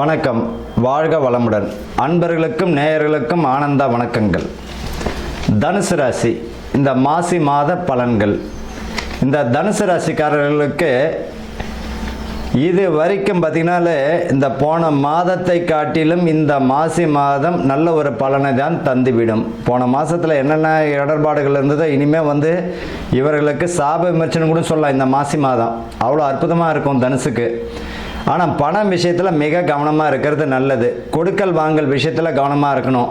வணக்கம். வாழ்க வளமுடன். அன்பர்களுக்கும் நேயர்களுக்கும் ஆனந்த வணக்கங்கள். தனுசு ராசி இந்த மாசி மாத பலன்கள். இந்த தனுசு ராசிக்காரர்களுக்கு இது வரைக்கும் பார்த்தீங்கன்னாலே இந்த போன மாதத்தை காட்டிலும் இந்த மாசி மாதம் நல்ல ஒரு பலனை தான் தந்துவிடும். போன மாதத்தில் என்னென்ன இடர்பாடுகள் இருந்ததோ இனிமேல் வந்து இவர்களுக்கு சாப விமர்சனம் கூட சொல்லலாம். இந்த மாசி மாதம் அவ்வளோ அற்புதமாக இருக்கும் தனுசுக்கு. ஆனால் பணம் விஷயத்தில் மிக கவனமாக இருக்கிறது நல்லது. கொடுக்கல் வாங்கல் விஷயத்தில் கவனமாக இருக்கணும்.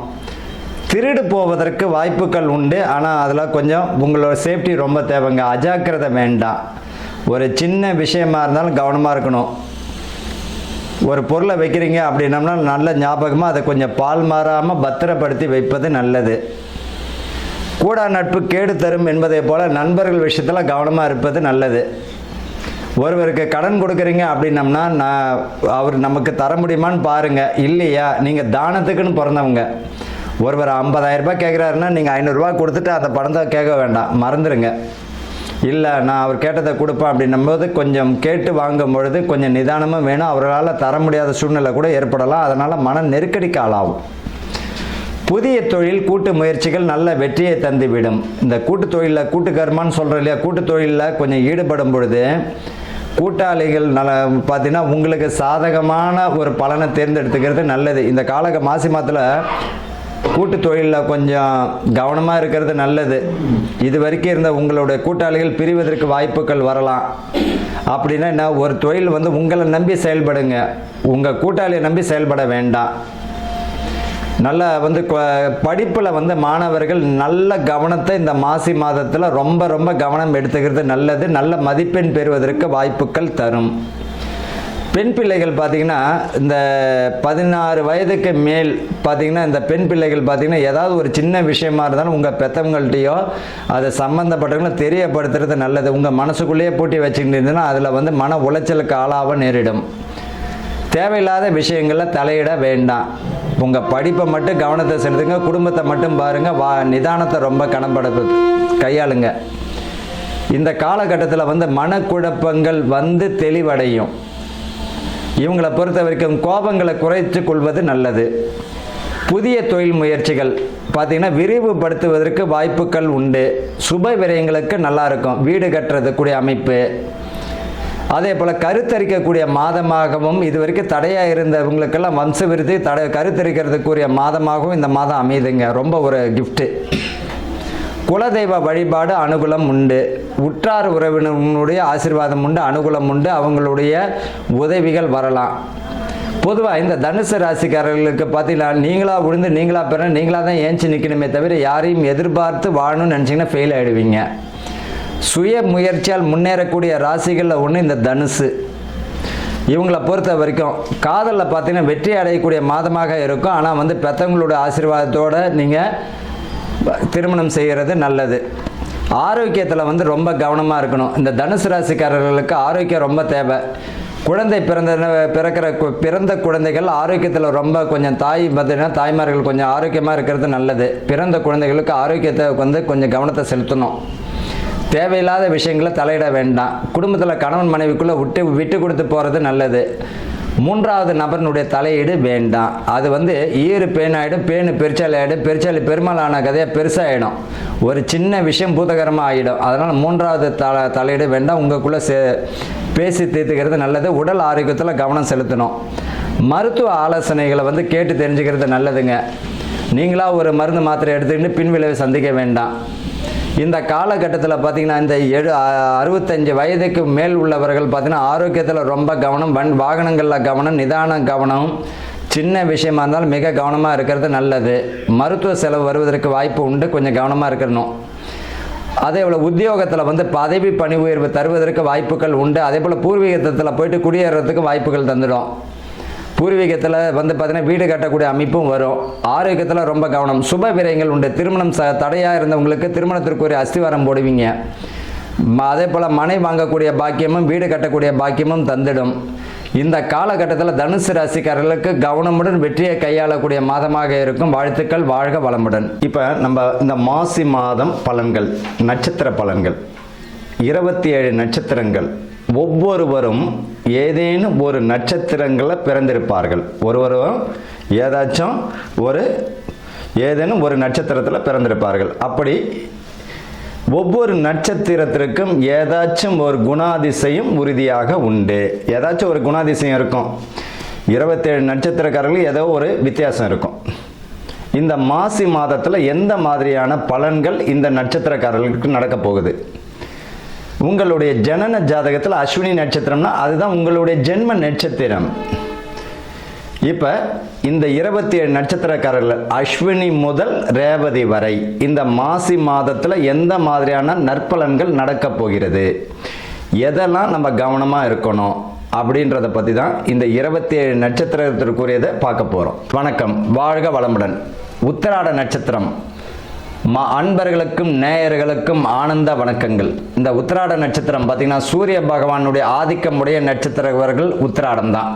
திருடு போவதற்கு வாய்ப்புகள் உண்டு. ஆனால் அதில் கொஞ்சம் உங்களோட சேஃப்டி ரொம்ப தேவைங்க. அஜாக்கிரதை வேண்டாம். ஒரு சின்ன விஷயமா இருந்தாலும் கவனமாக இருக்கணும். ஒரு பொருளை வைக்கிறீங்க அப்படின்னம்னா நல்ல ஞாபகமாக அதை கொஞ்சம் பால் மாறாமல் பத்திரப்படுத்தி வைப்பது நல்லது. கூடா நட்பு கேடு தரும் என்பதை போல நண்பர்கள் விஷயத்தில் கவனமாக இருப்பது நல்லது. ஒருவருக்கு கடன் கொடுக்குறீங்க அப்படின்னம்னா நான் அவர் நமக்கு தர முடியுமான்னு பாருங்கள் இல்லையா? நீங்கள் தானத்துக்குன்னு பிறந்தவங்க. ஒருவர் 50000 ரூபாய் கேட்குறாருன்னா நீங்கள் ஐநூறுரூவா கொடுத்துட்டு அந்த பணத்தை கேட்க வேண்டாம். மறந்துடுங்க இல்லை நான் அவர் கேட்டதை கொடுப்பேன் அப்படின்னும்போது கொஞ்சம் கேட்டு வாங்கும் பொழுது கொஞ்சம் நிதானமும் வேணும். அவரால் தர முடியாத சூழ்நிலை கூட ஏற்படலாம். அதனால் மன நெருக்கடிக்கு ஆளாகும். புதிய தொழில் கூட்டு முயற்சிகள் நல்ல வெற்றியை தந்துவிடும். இந்த கூட்டு தொழிலில் கூட்டு கர்மான்னு சொல்கிறோம் இல்லையா? கூட்டு தொழிலில் கொஞ்சம் ஈடுபடும் பொழுது கூட்டாளிகள் நல பார்த்தீங்கன்னா உங்களுக்கு சாதகமான ஒரு பலனை தேர்ந்தெடுத்துக்கிறது நல்லது. இந்த கால மாசி மாதத்தில் கூட்டு தொழிலில் கொஞ்சம் கவனமாக இருக்கிறது நல்லது. இது வரைக்கும் இருந்த உங்களுடைய கூட்டாளிகள் பிரிவதற்கு வாய்ப்புகள் வரலாம். அப்படின்னா என்ன? ஒரு தொழில் வந்து உங்களை நம்பி செயல்படுங்க. உங்கள் கூட்டாளியை நம்பி செயல்பட வேண்டாம். நல்ல வந்து படிப்பில் வந்து மாணவர்கள் நல்ல கவனத்தை இந்த மாசி மாதத்தில் ரொம்ப ரொம்ப கவனம் எடுத்துக்கிறது நல்லது. நல்ல மதிப்பெண் பெறுவதற்கு வாய்ப்புகள் தரும். பெண் பிள்ளைகள் பார்த்திங்கன்னா இந்த பதினாறு வயதுக்கு மேல் பார்த்திங்கன்னா இந்த பெண் பிள்ளைகள் பார்த்திங்கன்னா ஏதாவது ஒரு சின்ன விஷயமா இருந்தாலும் உங்கள் பெற்றவங்கள்ட்டையோ அதை சம்மந்தப்பட்டவங்களும் தெரியப்படுத்துறது நல்லது. உங்கள் மனசுக்குள்ளேயே பூட்டி வச்சுக்கிட்டு இருந்ததுன்னா அதில் வந்து மன உளைச்சலுக்கு ஆளாக நேரிடும். தேவையில்லாத விஷயங்களில் தலையிட வேண்டாம். உங்கள் படிப்பை மட்டும் கவனத்தை செலுத்துங்க குடும்பத்தை மட்டும் பாருங்கள் வா நிதானத்தை ரொம்ப கணப்பட கையாளுங்க. இந்த காலகட்டத்தில் வந்து மனக்குழப்பங்கள் வந்து தெளிவடையும். இவங்களை பொறுத்த வரைக்கும் கோபங்களை குறைத்து கொள்வது நல்லது. புதிய தொழில் முயற்சிகள் பார்த்திங்கன்னா விரிவுபடுத்துவதற்கு வாய்ப்புகள் உண்டு. சுப விரயங்களுக்கு நல்லாயிருக்கும் வீடு கட்டுறதுக்குரிய அமைப்பு அதே போல் கருத்தரிக்கக்கூடிய மாதமாகவும் இது வரைக்கும் தடையாக இருந்தவங்களுக்கெல்லாம் வம்ச விருத்தி தடை கருத்தரிக்கிறதுக்குரிய மாதமாகவும் இந்த மாதம் அமையுதுங்க ரொம்ப ஒரு கிஃப்ட்டு குலதெய்வ வழிபாடு அனுகூலம் உண்டு. உற்றார் உறவினர்களுடைய ஆசீர்வாதம் உண்டு அனுகூலம் உண்டு. அவங்களுடைய உதவிகள் வரலாம். பொதுவாக இந்த தனுசு ராசிக்காரர்களுக்கு பார்த்தீங்கன்னா நீங்களாக விழுந்து நீங்களா பெற நீங்களாக தான் ஏஞ்சி நிற்கணுமே தவிர யாரையும் எதிர்பார்த்து வாழணும்னு நினச்சிங்கன்னா ஃபெயில் ஆகிடுவீங்க சுய முயற்சியால் முன்னேறக்கூடிய ராசிகளில் ஒன்று இந்த தனுசு. இவங்களை பொறுத்த வரைக்கும் காதலில் பார்த்தீங்கன்னா வெற்றி அடையக்கூடிய மாதமாக இருக்கும். ஆனால் வந்து பெற்றவங்களோட ஆசீர்வாதத்தோடு நீங்கள் திருமணம் செய்கிறது நல்லது. ஆரோக்கியத்தில் வந்து ரொம்ப கவனமாக இருக்கணும். இந்த தனுசு ராசிக்காரர்களுக்கு ஆரோக்கியம் ரொம்ப தேவை. குழந்தை பிறந்த பிறக்கிற கு- பிறந்த குழந்தைகள் ஆரோக்கியத்தில் ரொம்ப கொஞ்சம் தாய் பார்த்தீங்கன்னா தாய்மார்கள் கொஞ்சம் ஆரோக்கியமாக இருக்கிறது நல்லது. பிறந்த குழந்தைகளுக்கு ஆரோக்கியத்தை வந்து கொஞ்சம் கவனத்தை செலுத்தணும். தேவையில்லாத விஷயங்களை தலையிட வேண்டாம். குடும்பத்தில் கணவன் மனைவிக்குள்ளே விட்டு விட்டு கொடுத்து போகிறது நல்லது. மூன்றாவது நபரினுடைய தலையீடு வேண்டாம். அது வந்து ஈறு பேனாயிடும் பேனு பெருச்சாலி ஆகிடும் பெருச்சாலி பெருமாளான கதையாக பெருசாகிடும் ஒரு சின்ன விஷயம் பூதகரமாக ஆகிடும் அதனால் மூன்றாவது தல தலையீடு வேண்டாம். உங்களுக்குள்ளே சே பேசி தீர்த்துக்கிறது நல்லது. உடல் ஆரோக்கியத்தில் கவனம் செலுத்தணும். மருத்துவ ஆலோசனைகளை வந்து கேட்டு தெரிஞ்சுக்கிறது நல்லதுங்க. நீங்களாக ஒரு மருந்து மாத்திரை எடுத்துக்கிட்டு பின்விளைவை சந்திக்க வேண்டாம். இந்த காலகட்டத்தில் பார்த்தீங்கன்னா இந்த எழு அறுபத்தஞ்சு வயதுக்கு மேல் உள்ளவர்கள் பார்த்தீங்கன்னா ஆரோக்கியத்தில் ரொம்ப கவனம் வன் வாகனங்களில் கவனம் நிதான கவனம் சின்ன விஷயமா இருந்தாலும் மிக கவனமாக இருக்கிறது நல்லது. மருத்துவ செலவு வருவதற்கு வாய்ப்பு உண்டு கொஞ்சம் கவனமாக இருக்கணும். அதே போல் உத்தியோகத்தில் வந்து பதவி பணி உயர்வு தருவதற்கு வாய்ப்புகள் உண்டு அதே போல் பூர்வீகத்தில் போயிட்டு குடியேறதுக்கு வாய்ப்புகள் தந்துடும். பூர்வீகத்தில் வந்து பார்த்தீங்கன்னா வீடு கட்டக்கூடிய அமைப்பும் வரும். ஆரோக்கியத்தில் ரொம்ப கவனம். சுப விரயங்கள் உண்டு. திருமணம் ச தடையாக இருந்தவங்களுக்கு திருமணத்திற்கு ஒரு அஸ்திவாரம் போடுவீங்க. ம- அதே போல் மனை வாங்கக்கூடிய பாக்கியமும் வீடு கட்டக்கூடிய பாக்கியமும் தந்திடும். இந்த காலகட்டத்தில் தனுசு ராசிக்காரர்களுக்கு கவனமுடன் வெற்றியை கையாளக்கூடிய மாதமாக இருக்கும். வாழ்த்துக்கள் வாழ்க வளமுடன். இப்போ நம்ம இந்த மாசி மாதம் பலன்கள் நட்சத்திர பலன்கள். இருபத்தி ஏழு நட்சத்திரங்கள். ஒவ்வொருவரும் ஏதேனும் ஒரு நட்சத்திரங்களில் பிறந்திருப்பார்கள். ஒருவரும் ஏதாச்சும் ஒரு ஏதேனும் ஒரு நட்சத்திரத்தில் பிறந்திருப்பார்கள். அப்படி ஒவ்வொரு நட்சத்திரத்திற்கும் ஏதாச்சும் ஒரு குணாதிசயம் உறுதியாக உண்டு. ஏதாச்சும் ஒரு குணாதிசயம் இருக்கும். இருபத்தேழு நட்சத்திரக்காரர்கள் ஏதோ ஒரு வித்தியாசம் இருக்கும். இந்த மாசி மாதத்தில் எந்த மாதிரியான பலன்கள் இந்த நட்சத்திரக்காரர்களுக்கு நடக்க போகுது? உங்களுடைய ஜனன ஜாதகத்தில் அஸ்வினி நட்சத்திரம்னா அதுதான் உங்களுடைய ஜென்ம நட்சத்திரம். இப்போ இந்த இருபத்தி ஏழு நட்சத்திரக்காரர்கள் அஸ்வினி முதல் ரேவதி வரை இந்த மாசி மாதத்தில் எந்த மாதிரியான நற்பலன்கள் நடக்கப் போகிறது? எதெல்லாம் நம்ம கவனமாக இருக்கணும்? அப்படின்றத பற்றி தான் இந்த இருபத்தி ஏழு நட்சத்திரத்திற்குரியதை பார்க்க போகிறோம் வணக்கம். வாழ்க வளமுடன். உத்திராட நட்சத்திரம். மா அன்பர்களுக்கும் நேயர்களுக்கும் ஆனந்த வணக்கங்கள். இந்த உத்திராட நட்சத்திரம் பார்த்தீங்கன்னா சூரிய பகவானுடைய ஆதிக்கமுடைய நட்சத்திரவர்கள் உத்திராடம் தான்.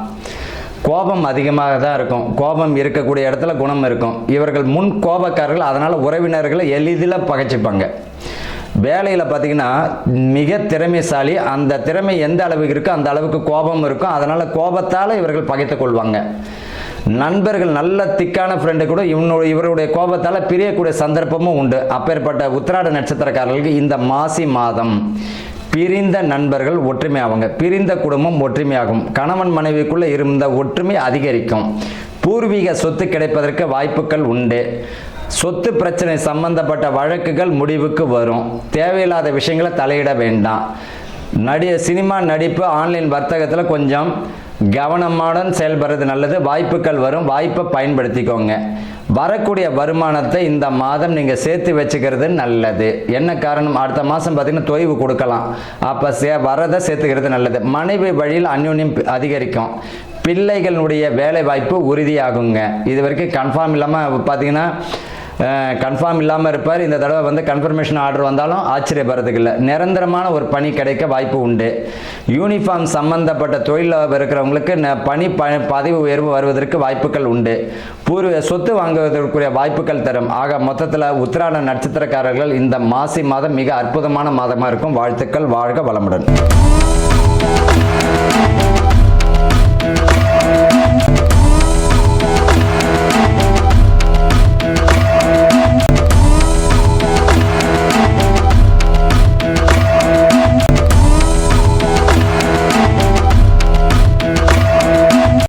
கோபம் அதிகமாக தான் இருக்கும். கோபம் இருக்கக்கூடிய இடத்துல குணம் இருக்கும். இவர்கள் முன் கோபக்காரர்கள் அதனால் உறவினர்களை எளிதில் பகைச்சிப்பாங்க. வேலையில் பார்த்தீங்கன்னா மிக திறமைசாலி அந்த திறமை எந்த அளவுக்கு இருக்கோ அந்த அளவுக்கு கோபம் இருக்கும். அதனால் கோபத்தால் இவர்கள் பகைத்துக்கொள்வாங்க கொள்வாங்க. நண்பர்கள் நல்ல திக்கான ஃப்ரெண்டு கூட இவனுடைய இவருடைய கோபத்தால் பிரியக்கூடிய சந்தர்ப்பமும் உண்டு. அப்பேற்பட்ட உத்திராட நட்சத்திரக்காரர்களுக்கு இந்த மாசி மாதம் பிரிந்த நண்பர்கள் ஒற்றுமையாவாங்க பிரிந்த குடும்பம் ஒற்றுமையாகும் கணவன் மனைவிக்குள்ளே இருந்த ஒற்றுமை அதிகரிக்கும். பூர்வீக சொத்து கிடைப்பதற்கு வாய்ப்புகள் உண்டு. சொத்து பிரச்சனை சம்பந்தப்பட்ட வழக்குகள் முடிவுக்கு வரும். தேவையில்லாத விஷயங்களை தலையிட வேண்டாம். நடி சினிமா நடிப்பு ஆன்லைன் வர்த்தகத்தில் கொஞ்சம் கவனமாடன் செயல்படுறது நல்லது. வாய்ப்புகள் வரும். வாய்ப்பை பயன்படுத்திக்கோங்க. வரக்கூடிய வருமானத்தை இந்த மாதம் நீங்கள் சேர்த்து வச்சுக்கிறது நல்லது. என்ன காரணம்? அடுத்த மாதம் பார்த்தீங்கன்னா தொய்வு கொடுக்கலாம். அப்போ சே வரதை சேர்த்துக்கிறது நல்லது. மனைவி வழியில் அந்யோன்யம் அதிகரிக்கும். பிள்ளைகளுடைய வேலை வாய்ப்பு உறுதியாகுங்க. இது வரைக்கும் கன்ஃபார்ம் இல்லாமல் பார்த்தீங்கன்னா கன்ஃபார்ம் இல்லாமல் இருப்பார். இந்த தடவை வந்து கன்ஃபர்மேஷன் ஆர்டர் வந்தாலும் ஆச்சரியப்படுறதுக்கு இல்லை. நிரந்தரமான ஒரு பணி கிடைக்க வாய்ப்பு உண்டு. யூனிஃபார்ம் சம்பந்தப்பட்ட தொழிலில் இருக்கிறவங்களுக்கு பணி ப பதவி உயர்வு வருவதற்கு வாய்ப்புகள் உண்டு. பூர்வ சொத்து வாங்குவதற்குரிய வாய்ப்புகள் தரும். ஆக மொத்தத்தில் உத்திராட நட்சத்திரக்காரர்கள் இந்த மாசி மாதம் மிக அற்புதமான மாதமாக இருக்கும். வாழ்த்துக்கள் வாழ்க வளமுடன்.